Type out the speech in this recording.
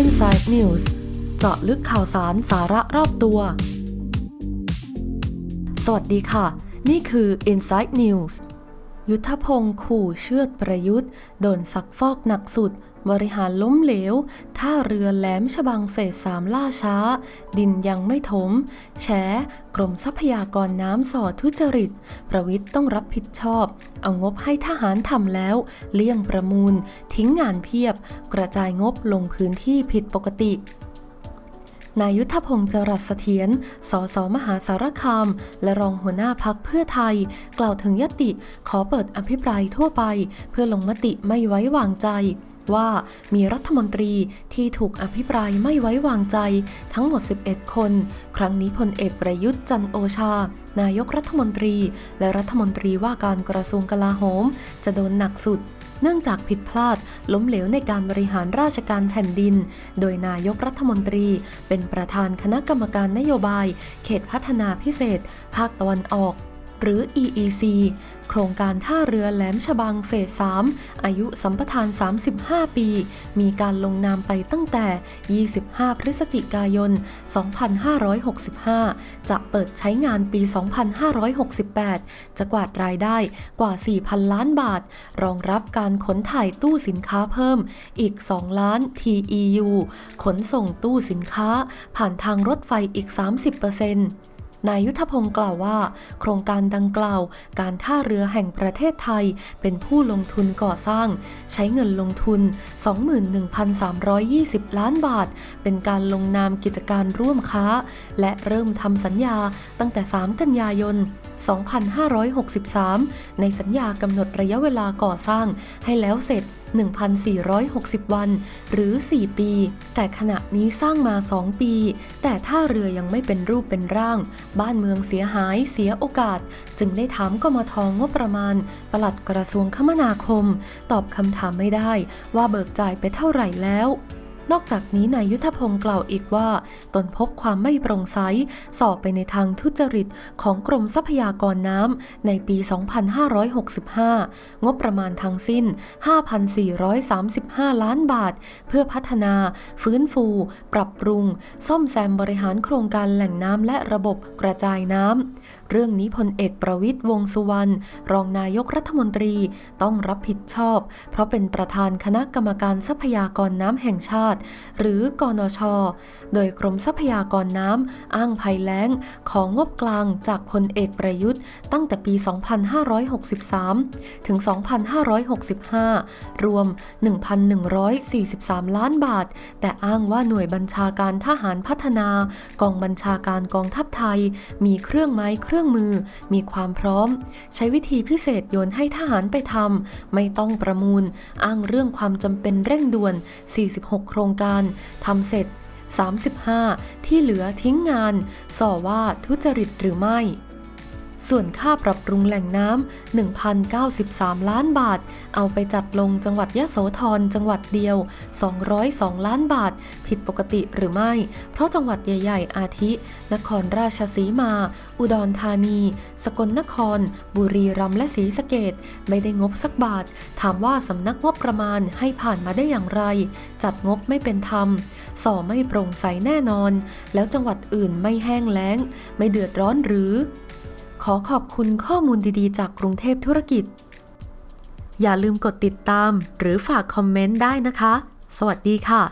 Inside News เจาะลึกข่าวสารสาระรอบตัว สวัสดีค่ะ นี่คือ Inside News ยุทธพงศ์ขู่เชือดประยุทธ์ โดนซักฟอกหนักสุด บริหารล้มเหลว ท่าเรือแหลมฉบังเฟสสามล่าช้า ดินยังไม่ถม แฉ กรมทรัพยากรน้ำสอดทุจริต ประวิทย์ต้องรับผิดชอบ เอางบให้ทหารทำแล้ว เลี่ยงประมูล ทิ้งงานเพียบ กระจายงบลงพื้นที่ผิดปกตินายุทธพงศ์จรัสเสถียร สสมหาสารคาม และรองหัวหน้าพักเพื่อไทย กล่าวถึงยติขอเปิดอภิปรายทั่วไป เพื่อลงมติไม่ไว้วางใจ ว่ามีรัฐมนตรีที่ถูกอภิปรายไม่ไว้วางใจทั้งหมด 11 คน ครั้งนี้พลเอกประยุทธ์จันโอชา นายกรัฐมนตรี และรัฐมนตรีว่าการกระทรวงกลาโหม จะโดนหนักสุดเนื่องจากผิดพลาดล้มเหลวในการบริหารราชการแผ่นดิน โดยนายกรัฐมนตรี เป็นประธานคณะกรรมการนโยบาย เขตพัฒนาพิเศษ ภาคตะวันออก หรือ EEC โครงการท่าเรือแหลมฉบังเฟส 3 อายุสัมปทาน 35 ปี มีการลงนามไปตั้งแต่ 25 พฤศจิกายน 2565 จะเปิดใช้งานปี 2568 จะกวาดรายได้กว่า 4,000 ล้านบาท รองรับการขนถ่ายตู้สินค้าเพิ่มอีก 2 ล้าน TEU ขนส่งตู้สินค้า ผ่านทางรถไฟอีก 30% นายยุทธพงศ์กล่าวว่า โครงการดังกล่าว การท่าเรือแห่งประเทศไทย เป็นผู้ลงทุนก่อสร้าง ใช้เงินลงทุน 21,320 ล้านบาท เป็นการลงนามกิจการร่วมค้า และเริ่มทำสัญญาตั้งแต่ 3 กันยายน 2563 ในสัญญากำหนดระยะเวลาก่อสร้างให้แล้วเสร็จ 1,460 วัน หรือ 4 ปี แต่ขณะนี้สร้างมา 2 ปี แต่ท่าเรือยังไม่เป็นรูปเป็นร่าง บ้านเมืองเสียหายเสียโอกาส จึงได้ถามกมทงบประมาณ ปลัดกระทรวงคมนาคม ตอบคำถามไม่ได้ว่าเบิกจ่ายไปเท่าไหร่แล้ว นอกจากนี้นายยุทธพงศ์กล่าวอีกว่า ตนพบความไม่โปร่งใสสอบไปในทางทุจริตของกรมทรัพยากรน้ำในปี 2565 งบประมาณทั้งสิ้น 5,435 ล้านบาท เพื่อพัฒนา ฟื้นฟู ปรับปรุง ซ่อมแซมบริหารโครงการแหล่งน้ำและระบบกระจายน้ำ เรื่องนี้พลเอกประวิทย์วงสุวรรณรองนายกรัฐมนตรีต้องรับผิดชอบ เพราะเป็นประธานคณะกรรมการทรัพยากรน้ำแห่งชาติ หรือกนช โดยกรมทรัพยากรน้ำอ้างภัยแล้ง ของงบกลางจากพลเอกประยุทธ์ ตั้งแต่ปี 2563 ถึง 2565 รวม 1,143 ล้านบาท แต่อ้างว่าหน่วยบัญชาการทหารพัฒนากองบัญชาการกองทัพไทย มีเครื่องไม้เครื่รื่องมือ มีความพร้อม ใช้วิธีพิเศษโยนให้ทหารไปทำไม่ต้องประมูล อ้างเรื่องความจำเป็นเร่งด่วน 46 โครงการทำเสร็จ 35 ที่เหลือทิ้งงานส่อว่าทุจริตหรือไม่ ส่วนค่าปรับปรุงแหล่งน้ำ 1,093 ล้านบาท เอาไปจัดลงจังหวัดยะโสธรจังหวัดเดียว 202 ล้านบาท ผิดปกติหรือไม่ เพราะจังหวัดใหญ่ ๆ อาทิ นครราชสีมา อุดรธานี สกลนคร บุรีรัมย์และศรีสะเกดไม่ได้งบสักบาท ถามว่าสำนักงบประมาณให้ผ่านมาได้อย่างไร จัดงบไม่เป็นธรรมสอไม่โปร่งใสแน่นอน แล้วจังหวัดอื่นไม่แห้งแล้ง ไม่เดือดร้อนหรือ ขอขอบคุณข้อมูลดีๆ จากกรุงเทพธุรกิจ อย่าลืมกดติดตามหรือฝากคอมเมนต์ได้นะคะ สวัสดีค่ะ